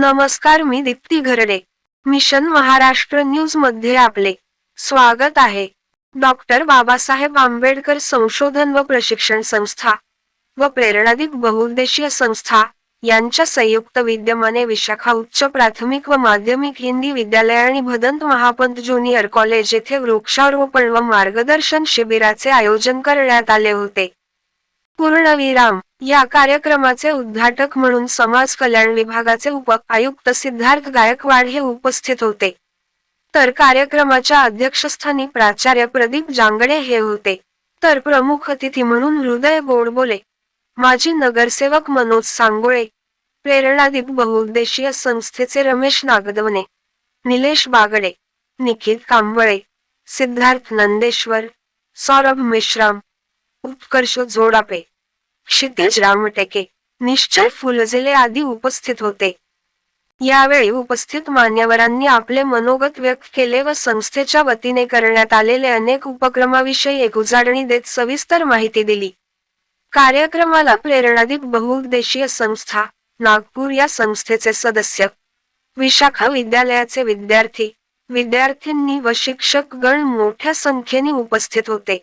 नमस्कार मी दीप्ती घरडे. मिशन महाराष्ट्र न्यूजमध्ये आपले स्वागत आहे. डॉक्टर बाबासाहेब आंबेडकर संशोधन व प्रशिक्षण संस्था व प्रेरणादीप बहुउद्देशीय संस्था यांच्या संयुक्त विद्यमाने विशाखा उच्च प्राथमिक व माध्यमिक हिंदी विद्यालय आणि भदंत महापंत ज्युनियर कॉलेज येथे वृक्षारोपण व मार्गदर्शन शिबिराचे आयोजन करण्यात आले होते. पूर्णविराम. या कार्यक्रमाचे उद्घाटक म्हणून समाज कल्याण विभागाचे उप आयुक्त सिद्धार्थ गायकवाड हे उपस्थित होते. तर कार्यक्रमाच्या अध्यक्षस्थानी प्राचार्य प्रदीप जांगडे हे होते. तर प्रमुख अतिथी म्हणून हृदय गोडबोले माजी नगरसेवक मनोज सांगोळे. प्रेरणादीप बहुउद्देशीय संस्थेचे रमेश नागदवने निलेश बागडे. निखिल कांबळे. सिद्धार्थ नंदेश्वर. सौरभ मेश्राम. उत्कर्ष जोडापे. क्षितिज रामटेके निश्चय फुलझेले आदी उपस्थित होते. यावेळी उपस्थित मान्यवरांनी आपले मनोगत व्यक्त केले व संस्थेच्या वतीने करण्यात आलेले अनेक उपक्रमाविषयी एक उजाडणी देत सविस्तर माहिती दिली. कार्यक्रमाला प्रेरणादीप बहुउद्देशीय संस्था नागपूर या संस्थेचे सदस्य विशाखा विद्यालयाचे विद्यार्थी विद्यार्थ्यांनी व शिक्षक गण मोठ्या संख्येने उपस्थित होते.